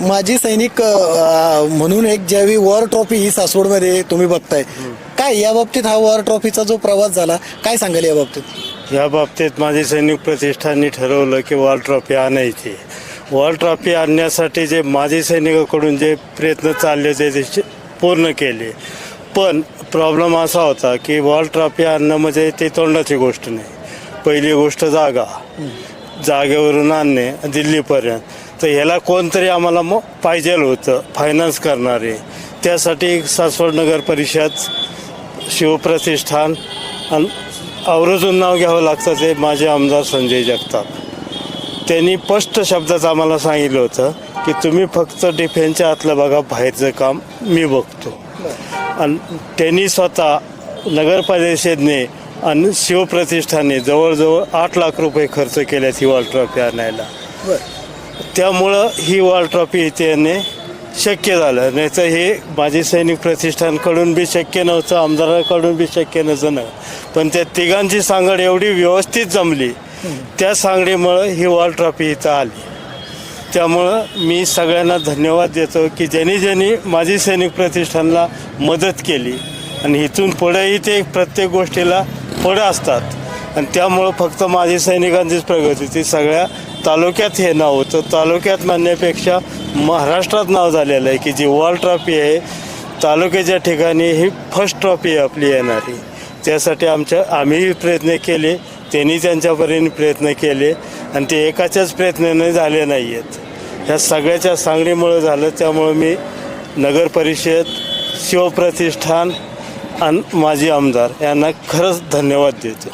माजी सैनिक म्हणून एक ज्यावेळी वॉर ट्रॉफी ही सासवडमध्ये तुम्ही बघताय काय या बाबतीत हा वॉर ट्रॉफीचा जो प्रवास झाला काय सांगाल या बाबतीत? या बाबतीत माझी सैनिक प्रतिष्ठानने ठरवलं की वॉल ट्रॉफी आणायची वॉल ट्रॉफी आणण्यासाठी जे माजी सैनिकाकडून जे प्रयत्न चालले होते ते पूर्ण केले. पण प्रॉब्लेम असा होता की वॉल ट्रॉफी आणणं म्हणजे ते तोंडाची गोष्ट नाही. पहिली गोष्ट जागा. जागेवरून आणणे दिल्लीपर्यंत. तर ह्याला कोणतरी आम्हाला मग पाहिजे होतं फायनान्स करणारे. त्यासाठी सासवड नगर परिषद शिवप्रतिष्ठान आणि आवर्जून नाव घ्यावं लागतं ते माझे आमदार संजय जगताप. त्यांनी स्पष्ट शब्दात आम्हाला सांगितलं होतं की तुम्ही फक्त डिफेन्सच्या आतलं बघा बाहेरचं काम मी बघतो. आणि त्यांनी स्वतः नगर परिषदेने आणि शिवप्रतिष्ठाने जवळजवळ आठ लाख रुपये खर्च केल्यात ही वॉल ट्रॉफी आणायला. त्यामुळं ही वॉल ट्रॉफी इथे येणे शक्य झालं. नाही तर हे माजी सैनिक प्रतिष्ठानकडून बी शक्य नव्हतं आमदाराकडून बी शक्य नव्हतं. ना पण त्या तिघांची सांगड एवढी व्यवस्थित जमली त्या सांगडीमुळं ही वॉल ट्रॉफी इथं आली. त्यामुळं मी सगळ्यांना धन्यवाद देतो की ज्यांनी ज्यांनी माजी सैनिक प्रतिष्ठानला मदत केली. आणि इथून पुढेही ते प्रत्येक गोष्टीला पुढे असतात. आणि त्यामुळं फक्त माझी सैनिकांचीच प्रगती. ती सगळ्या तालुक्यात हे नाव होतं. तालुक्यात म्हणण्यापेक्षा महाराष्ट्रात नाव झालेलं आहे की जी वर्ल्ड ट्रॉफी आहे तालुक्याच्या ठिकाणी ही फर्स्ट ट्रॉफी आहे आपली येणारी त्यासाठी आमच्या आम्हीही प्रयत्न केले. त्यांनी त्यांच्यापरीने प्रयत्न केले. आणि ते एकाच्याच प्रयत्नाने झाले नाही आहेत ह्या सगळ्याच्या सांगणीमुळं झालं. त्यामुळं मी नगर परिषद शिवप्रतिष्ठान आणि माजी आमदार यांना खरंच धन्यवाद देतो.